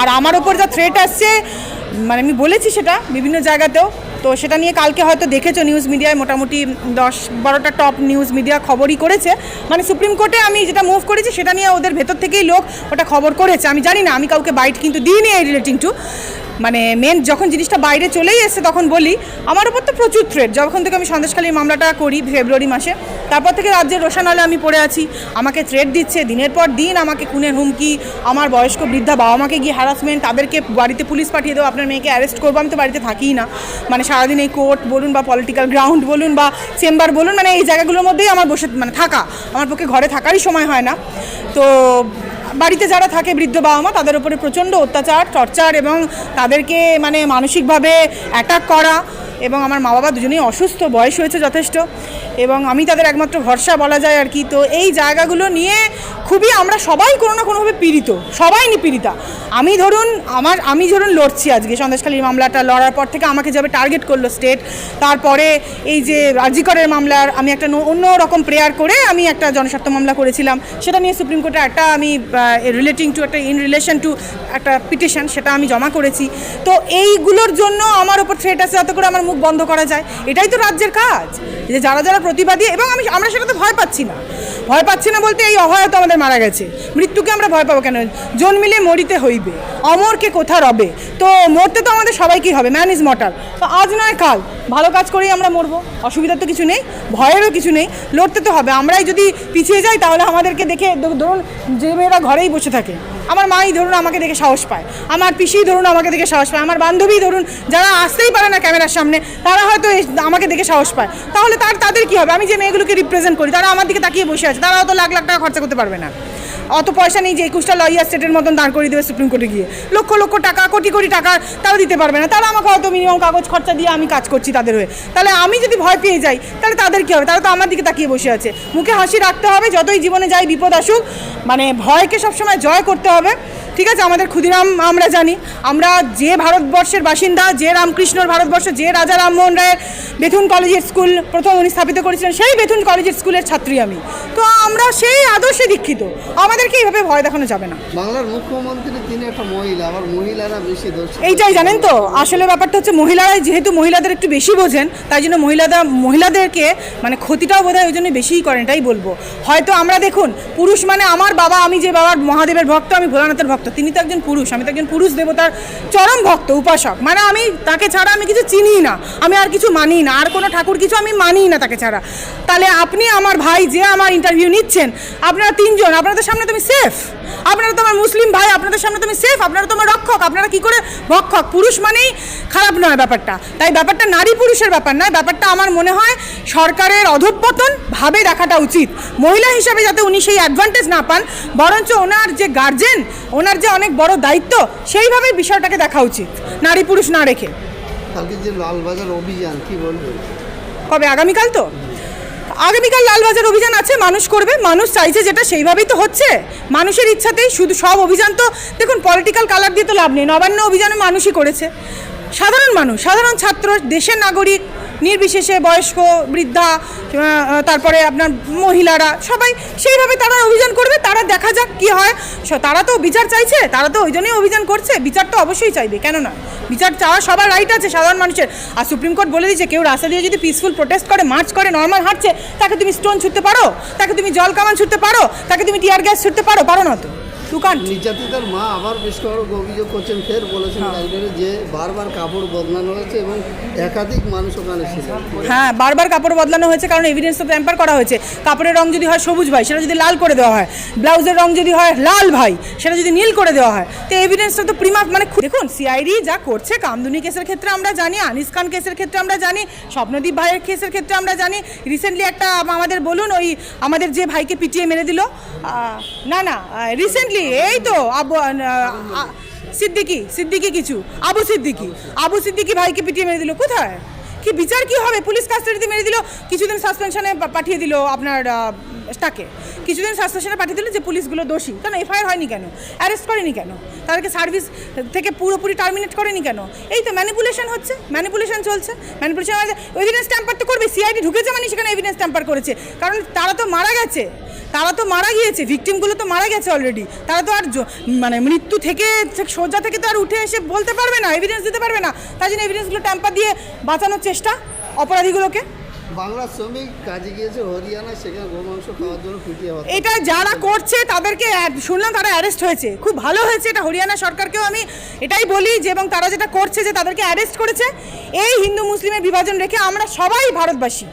আর আমার ওপর যা থ্রেট আসছে মানে আমি বলেছি সেটা বিভিন্ন জায়গাতেও তো সেটা নিয়ে কালকে হয়তো দেখেছ নিউজ মিডিয়ায় মোটামুটি দশ বারোটা টপ নিউজ মিডিয়া খবরই করেছে। মানে সুপ্রিম কোর্টে আমি যেটা মুভ করেছি সেটা নিয়ে ওদের ভেতর থেকেই লোক ওটা খবর করেছে। আমি জানি না, আমি কাউকে বাইট কিন্তু দিইনি এই রিলেটিং টু মানে মেন যখন জিনিসটা বাইরে চলেই এসছে তখন বলি, আমার উপর তো প্রচুর থ্রেট যখন থেকে আমি সন্দেশখালীর মামলাটা করি ফেব্রুয়ারি মাসে, তারপর থেকে রাজ্যের রোশানালে আমি পড়ে আছি। আমাকে থ্রেট দিচ্ছে, দিনের পর দিন আমাকে খুনের হুমকি, আমার বয়স্ক বৃদ্ধা বাবা মাকে গিয়ে হ্যারাসমেন্ট তাদেরকে বাড়িতে পুলিশ পাঠিয়ে দেবো, আপনার মেয়েকে অ্যারেস্ট করব, আমি তো বাড়িতে থাকিই না। মানে সারাদিন এই কোর্ট বলুন বা পলিটিক্যাল গ্রাউন্ড বলুন বা চেম্বার বলুন মানে এই জায়গাগুলোর মধ্যেই আমার বসে মানে থাকা। আমার পক্ষে ঘরে থাকারই সময় হয় না। তো বাড়িতে যারা থাকে বৃদ্ধ বাবা মা তাদের উপরে প্রচণ্ড অত্যাচার টর্চার এবং তাদেরকে মানে মানসিকভাবে অ্যাটাক করা। এবং আমার মা বাবা দুজনেই অসুস্থ, বয়স হয়েছে যথেষ্ট এবং আমি তাদের একমাত্র ভরসা বলা যায় আর কি। তো এই জায়গাগুলো নিয়ে খুবই আমরা সবাই কোনো না কোনোভাবে পীড়িত, সবাই নিপীড়িতা আমি ধরুন, আমার, আমি ধরুন লড়ছি আজকে সন্দেশখালীর মামলাটা, লড়ার পর থেকে আমাকে যাবে টার্গেট করল স্টেট তারপরে এই যে রাজিকরের মামলার, আমি একটা অন্য রকম প্রেয়ার করে আমি একটা জনস্বার্থ মামলা করেছিলাম। সেটা নিয়ে সুপ্রিম কোর্টে একটা আমি রিলেটিং টু একটা ইন রিলেশন টু একটা পিটিশন সেটা আমি জমা করেছি। তো এইগুলোর জন্য আমার ওপর থ্রেট আছে, যাতে করে আমার মুখ বন্ধ করা যায়, এটাই তো রাজ্যের কাজ। যে যারা যারা প্রতিবাদী, এবং আমি, আমরা সেটাতে ভয় পাচ্ছি না। ভয় পাচ্ছি না বলতে এই অভয়ত আমাদের মারা গেছে। মৃত্যুকে আমরা ভয় পাবো কেন? জন্মিলে মরিতে হইবে, অমরকে কোথা রবে? তো মরতে তো আমাদের সবাইকেই হবে ম্যান ইজ মর্টাল তো আজ নয় কাল, ভালো কাজ করেই আমরা মরবো, অসুবিধার তো কিছু নেই, ভয়েরও কিছু নেই, লড়তে তো হবে। আমরাই যদি পিছিয়ে যাই, তাহলে আমাদেরকে দেখে ধরুন, যে মেয়েরা ঘরেই বসে থাকে আমার মাই ধরুন আমাকে দেখে সাহস পায়, আমার পিসি ধরুন আমাকে দেখে সাহস পায়, আমার বান্ধবী ধরুন, যারা আসতেই পারে না ক্যামেরার সামনে, তারা হয়তো আমাকে দেখে সাহস পায়। তাহলে তার, তাদের কি হবে? আমি যে মেয়েগুলোকে রিপ্রেজেন্ট করি, তারা আমার দিকে তাকিয়ে বসে আছে, তারা হয়তো লাখ লাখ টাকা খরচা করতে পারবে না। অত পয়সা নেই যে একুশটা লয়ার স্টেটের মতন দাঁড় করিয়ে দেবে সুপ্রিম কোর্টে গিয়ে। লক্ষ লক্ষ টাকা, কোটি কোটি টাকা তাও দিতে পারবে না। তারা আমাকে অত মিনিমাম কাগজ খরচা দিয়ে আমি কাজ করছি তাদের হয়ে। তাহলে আমি যদি ভয় পেয়ে যাই, তাহলে তাদের কী হবে? তারা তো আমার দিকে তাকিয়ে বসে আছে। মুখে হাসি রাখতে হবে, যতই জীবনে যাই বিপদ আসুক মানে ভয়কে সবসময় জয় করতে হবে। ঠিক আছে আমাদের ক্ষুদিরাম আমরা জানি। আমরা যে ভারতবর্ষের বাসিন্দা যে রামকৃষ্ণর ভারতবর্ষ যে রাজা রামমোহন রায়ের বেথুন কলেজের স্কুল প্রথম উনি স্থাপিত করেছিলেন সেই বেথুন কলেজের স্কুলের ছাত্রী আমি। তো আমরা সেই আদর্শে দীক্ষিত। আমাদেরকে এইভাবে ভয় দেখানো যাবে না। বাংলার মুখ্যমন্ত্রী তিনি একটা মহিলা আবার মহিলারা বেশি দোষ এইটাই জানেন তো আসলে ব্যাপারটা হচ্ছে মহিলারাই যেহেতু মহিলাদের একটু বেশি বোঝেন তাই জন্য মহিলারা মহিলাদেরকে মানে ক্ষতিটাও বোধ হয় ওই জন্য বেশিই করেন এটাই বলব। হয়তো আমরা দেখুন পুরুষ মানে আমার বাবা আমি যে বাবার মহাদেবের ভক্ত আমি ভোলানাথের ভক্ত তিনি তো একজন পুরুষ, আমি তো একজন পুরুষ দেবতার চরম ভক্ত, উপাসক। মানে আমি তাকে ছাড়া আমি কিছু চিনি না, আমি আর কিছু মানি না, আর কোনো ঠাকুর কিছু আমি মানি না তাকে ছাড়া। তাহলে আপনি আমার ভাই যে আমার ইন্টারভিউ নিচ্ছেন, আপনারা তিনজন আপনাদের সামনে তুমি সেফ আপনারা তো আমার মুসলিম ভাই, আপনাদের সামনে তুমি সেফ আপনারা তো আমার রক্ষক, আপনারা কি করে ভক্ষক? পুরুষ মানেই খারাপ নয় ব্যাপারটা। তাই ব্যাপারটা নারী পুরুষের ব্যাপার নয়, ব্যাপারটা আমার মনে হয় সরকারের অধঃপতন ভাবে দেখাটা উচিত। মহিলা হিসাবে যাতে উনি সেই অ্যাডভান্টেজ না পান বরঞ্চ ওনার যে গার্জেন ওনার যে অনেক বড় দায়িত্ব সেইভাবে বিষয়টাকে দেখা উচিত নারী পুরুষ না রেখে। কালকে যে লালবাজার অভিযান কি বলবেন কবে? আগামীকাল তো? আগামীকাল লালবাজার অভিযান আছে মানুষ করবে মানুষ চাইছে যেটা সেইভাবেই তো হচ্ছে। মানুষের ইচ্ছাতেই শুধু সব অভিযান তো দেখুন পলিটিক্যাল কালার দিয়ে তো লাভ নেই নবান্ন অভিযানে মানুষই করেছে। সাধারণ মানুষ সাধারণ ছাত্র দেশের নাগরিক নির্বিশেষে বয়স্ক, বৃদ্ধা তারপরে আপনার মহিলারা, সবাই সেইভাবে তারা অভিযান করবে, তারা দেখা যাক কি হয়। তারা তো বিচার চাইছে, তারা তো ওই জন্যই অভিযান করছে, বিচার তো অবশ্যই চাইবে কেন না বিচার চাওয়ার সবার রাইট আছে সাধারণ মানুষের। আর সুপ্রিম কোর্ট বলে দিয়েছে, কেউ রাস্তা দিয়ে যদি পিসফুল প্রোটেস্ট করে মার্চ করে নর্মাল হাঁটছে, তাকে তুমি স্টোন ছুটতে পারো, তাকে তুমি জল কামান ছুটতে পারো, তাকে তুমি টিয়ার গ্যাস ছুটতে পারো পারো না তো। দোকান নির্যাতিতার মা আবার বিস্ফোরক অভিযোগ করছেন ফের বলেছেন রাজনীতি যে বারবার কাপড় বদলানো হয়েছে এবং একাধিক মানুষ ওখানে ছিল। হ্যাঁ বারবার কাপড় বদলানো হয়েছে কারণ এভিডেন্স তো ট্যাম্পার করা হয়েছে। কাপড়ের রং যদি হয় সবুজ ভাই সেটা যদি লাল করে দেওয়া হয়। ব্লাউজের রং যদি হয় লাল ভাই সেটা যদি নীল করে দেওয়া হয়। তো এভিডেন্সটা তো প্রিমা মানে দেখুন সিআইডি যা করছে কামদুনি কেসের ক্ষেত্রে আমরা জানি আনিস খান কেসের ক্ষেত্রে আমরা জানি স্বপ্নদীপ ভাইয়ের কেসের ক্ষেত্রে আমরা জানি। রিসেন্টলি একটা আমাদের বলুন ওই আমাদের যে ভাইকে পিটিয়ে মেরে দিল না না রিসেন্টলি এই তো, আবু সিদ্দিকি সিদ্দিকি কিছু, আবু সিদ্দিকি আবু সিদ্দিকি ভাইকে পিটিয়ে মেরে দিল, কোথায়? কি বিচার কি হবে? পুলিশ কাস্টাডিতে মেরে দিল, কিছুদিন সাসপেনশনে পাঠিয়ে দিল আপনার তাকে। কিছুদিন সাসপেশনে পাঠিয়ে দিল যে পুলিশগুলো দোষী। কেন? এফআইআর হয়নি কেন? অ্যারেস্ট করেনি কেন? তাদেরকে সার্ভিস থেকে পুরোপুরি টার্মিনেট করেনি কেন? এই তো ম্যানিপুলেশন হচ্ছে। ম্যানিপুলেশন চলছে। ম্যানিপুলেশন এভিডেন্স ট্যাম্পার তো করবে। সিআইডি ঢুকেছে মানে সেখানে এভিডেন্স ট্যাম্পার করেছে। কারণ তারা তো মারা গেছে। তারা তো মারা গিয়েছে। ভিকটিমগুলো তো মারা গেছে অলরেডি তারা তো আর মানে মৃত্যু থেকে সোজা থেকে তো আর উঠে এসে বলতে পারবে না এভিডেন্স দিতে পারবে না। তাই জন্য এভিডেন্সগুলো ট্যাম্পার দিয়ে বাঁচানোর চেষ্টা অপরাধীগুলোকে। বাংলা শ্রমিক কাজে গিয়েছে হরিয়ানা সেখানে গোমাংস খাওয়ার জন্য পিটিয়ে হত্যা এটা যারা করছে তাদেরকে শুনলাম তারা অ্যারেস্ট হয়েছে। খুব ভালো হয়েছে এটা হরিয়ানা সরকারকেও আমি এটাই বলি যে এবং তারা যেটা করছে যে তাদেরকে অ্যারেস্ট করেছে। এই হিন্দু মুসলিমের বিভাজন রেখে আমরা সবাই ভারতবাসী।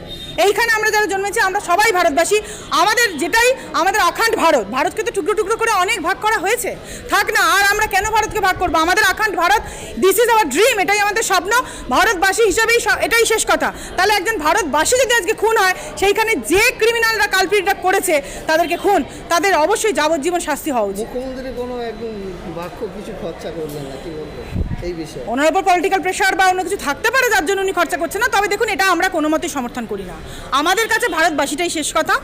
এইখানে আমরা যারা জন্মেছি, আমরা সবাই ভারতবাসী। আমাদের যেটাই, আমাদের অখণ্ড ভারত, ভারতকে তো টুকরো টুকরো করে অনেক ভাগ করা হয়েছে। থাক না, আর আমরা কেন ভারতকে ভাগ করব? আমাদের অখণ্ড Bharat this is our dream এটাই আমাদের স্বপ্ন। ভারতবাসী হিসাবেই এটাই শেষ কথা। তাহলে একজন ভারতবাসী যদি আজকে খুন হয়, সেইখানে যে ক্রিমিনালরা কালপিটটা করেছে, তাদেরকে খুন। তাদের অবশ্যই যাবজ্জীবন শাস্তি হওয়া উচিত। মুখ্যমন্ত্রী কোনো একদম বাক্য কিছু খরচা না, কি বলব ওনার উপর পলিটিক্যাল প্রেশার বা অন্য কিছু থাকতে পারে, যার জন্য উনি খরচা করছে না। তবে দেখুন, এটা আমরা কোনো মতেই সমর্থন করি না। আমাদের কাছে ভারতবাসীটাই শেষ কথা।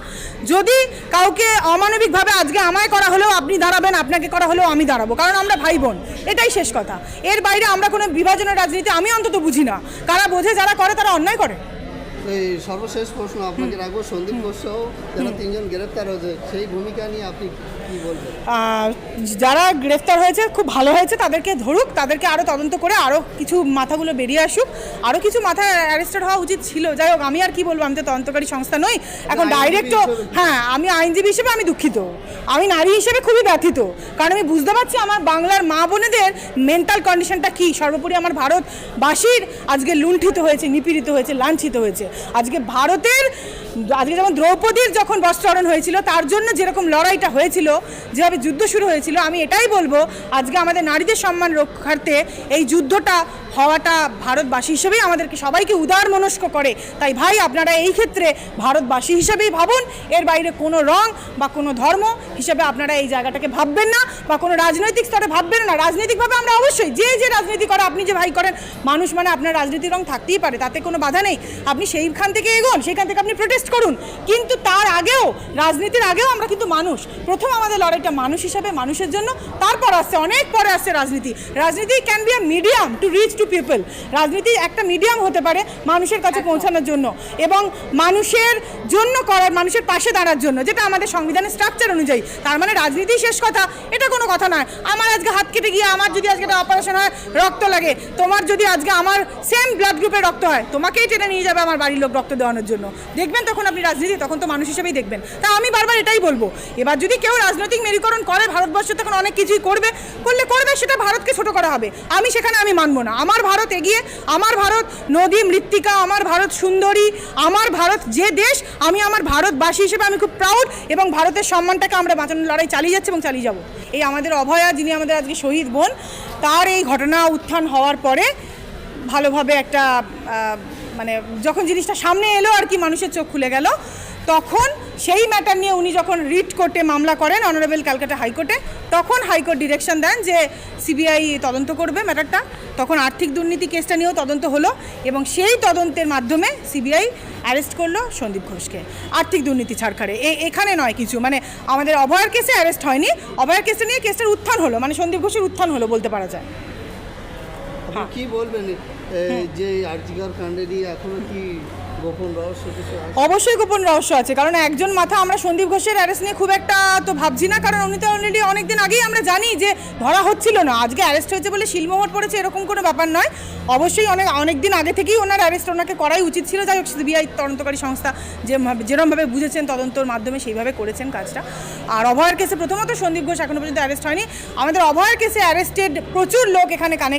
যদি কাউকে অমানবিকভাবে আজকে আমায় করা হলেও আপনি দাঁড়াবেন, আপনাকে করা হলেও আমি দাঁড়াবো, কারণ আমরা ভাই বোন এটাই শেষ কথা। এর বাইরে আমরা কোনো বিভাজনের রাজনীতি আমি অন্তত বুঝি না। কারা বোঝে, যারা করে, তারা অন্যায় করে। এই সর্বশেষ প্রশ্ন আপনাকে রাখব। সন্দীপ ঘোষ সহ যারা তিনজন গ্রেপ্তার হয়েছে সেই ভূমিকা নিয়ে আপনি কি বলবেন? যারা গ্রেফতার হয়েছে খুব ভালো হয়েছে তাদেরকে ধরুক তাদেরকে আরও তদন্ত করে আরও কিছু মাথাগুলো বেরিয়ে আসুক। আরও কিছু মাথা অ্যারেস্টেড হওয়া উচিত ছিল। যাই হোক আমি আর কি বলব? আমি তো তদন্তকারী সংস্থা নই। এখন আইনজীবী ডাইরেক্ট তো হ্যাঁ আমি আইনজীবী হিসেবে আমি দুঃখিত। আমি নারী হিসেবে খুবই ব্যথিত। কারণ আমি বুঝতে পারছি আমার বাংলার মা বোনেদের মেন্টাল কন্ডিশনটা কী? সর্বোপরি আমার ভারতবাসীর আজকে লুণ্ঠিত হয়েছে নিপীড়িত হয়েছে লাঞ্ছিত হয়েছে। আজকে ভারতের আজকে যেমন দ্রৌপদীর যখন বস্ত্রহরণ হয়েছিল, তার জন্য যেরকম লড়াইটা হয়েছিল, যেভাবে যুদ্ধ শুরু হয়েছিল, আমি এটাই বলব, আজকে আমাদের নারীদের সম্মান রক্ষার্থে এই যুদ্ধটা হওয়াটা ভারতবাসী হিসেবেই আমাদেরকে সবাইকে উদার মনস্ক করে। তাই ভাই, আপনারা এই ক্ষেত্রে ভারতবাসী হিসেবেই ভাবুন, এর বাইরে কোনো রং বা কোনো ধর্ম হিসেবে আপনারা এই জায়গাটাকে ভাববেন না বা কোনো রাজনৈতিক স্তরে ভাববেন না। রাজনৈতিকভাবে আমরা অবশ্যই, যে যে রাজনীতি করে আপনি যে ভাই করেন, মানুষ মানে আপনার রাজনীতির রং থাকতেই পারে, তাতে কোনো বাধা নেই। আপনি সেইখান থেকে এগোন, সেইখান থেকে আপনি প্রোটেস্ট করুন। কিন্তু তার আগেও রাজনীতির আগেও আমরা কিন্তু মানুষ। প্রথম আমাদের লড়াইটা মানুষ হিসাবে মানুষের জন্য। তারপর আসছে অনেক পরে আসছে রাজনীতি। রাজনীতি can be a medium to reach to people রাজনীতি একটা মিডিয়াম হতে পারে মানুষের কাছে পৌঁছানোর জন্য এবং মানুষের জন্য করার মানুষের পাশে দাঁড়ার জন্য যেটা আমাদের সংবিধানের স্ট্রাকচার অনুযায়ী। তার মানে রাজনীতি শেষ কথা এটা কোনো কথা নয়। আমার আজকে হাত কেটে গিয়ে আমার যদি আজকে একটা অপারেশন হয় রক্ত লাগে। তোমার যদি আজকে আমার সেম ব্লাড গ্রুপের রক্ত হয় তোমাকেই টেনে নিয়ে যাবে আমার বাড়ির লোক রক্ত দেওয়ানোর জন্য। দেখবেন তখন আপনি রাজনীতি, তখন তো মানুষ হিসেবেই দেখবেন। তা আমি বারবার এটাই বলব। এবার যদি কেউ রাজনৈতিক মেরুকরণ করে, ভারতবর্ষ তখন অনেক কিছুই করবে। করলে করবে, সেটা ভারতকে ছোট করা হবে। আমি সেখানে আমি মানবো না। আমার ভারত এগিয়ে, আমার ভারত নদী মৃত্তিকা, আমার ভারত সুন্দরী, আমার ভারত যে দেশ, আমি আমার ভারতবাসী হিসেবে আমি খুব প্রাউড এবং ভারতের সম্মানটাকে আমরা বাঁচানোর লড়াই চালিয়ে যাচ্ছি এবং চালিয়ে যাব। এই আমাদের অভয়া, যিনি আমাদের আজকে শহীদ বোন, তার এই ঘটনা উত্থান হওয়ার পরে ভালোভাবে একটা মানে যখন জিনিসটা সামনে এলো আর কি মানুষের চোখ খুলে গেল তখন সেই ম্যাটার নিয়ে উনি যখন রিট কোর্টে মামলা করেন অনারেবল ক্যালকাটা হাইকোর্টে তখন হাইকোর্ট ডিরেকশন দেন যে সিবিআই তদন্ত করবে ম্যাটারটা তখন আর্থিক দুর্নীতি কেসটা নিয়েও তদন্ত হলো এবং সেই তদন্তের মাধ্যমে সিবিআই অ্যারেস্ট করল সন্দীপ ঘোষকে আর্থিক দুর্নীতি ছাড়খাড়ে। এ- এখানে নয় কিছু মানে আমাদের অভয়ার কেসে অ্যারেস্ট হয়নি অভয়ার কেসে নিয়ে কেসটার উত্থান হলো মানে সন্দীপ ঘোষের উত্থান হলো বলতে পারা যায়। আপনি কি বলবেন? যে কাণ্ডে নিয়ে এখনও কি অবশ্যই গোপন রহস্য আছে, কারণ একজন মাথা আমরা সন্দীপ ঘোষের অ্যারেস্ট নিয়ে খুব একটা তো ভাবছি না, কারণ উনি তো অলরেডি অনেকদিন আগেই আমরা জানি যে ধরা হচ্ছিল না। আজকে অ্যারেস্ট হয়েছে বলে শিলমোহর পড়েছে, এরকম কোনো ব্যাপার নয়। অবশ্যই অনেক অনেক দিন আগে থেকেই ওনার অ্যারেস্ট ওনাকে করাই উচিত ছিল। যাই হোক, সিবিআই তদন্তকারী সংস্থা যে যেরমভাবে বুঝেছেন, তদন্তর মাধ্যমে সেইভাবে করেছেন কাজটা। আর অভয়ের কেসে প্রথমত সন্দীপ ঘোষ এখনও পর্যন্ত অ্যারেস্ট হয়নি। আমাদের অভয়ের কেসে অ্যারেস্টেড প্রচুর লোক এখানে কানেক্ট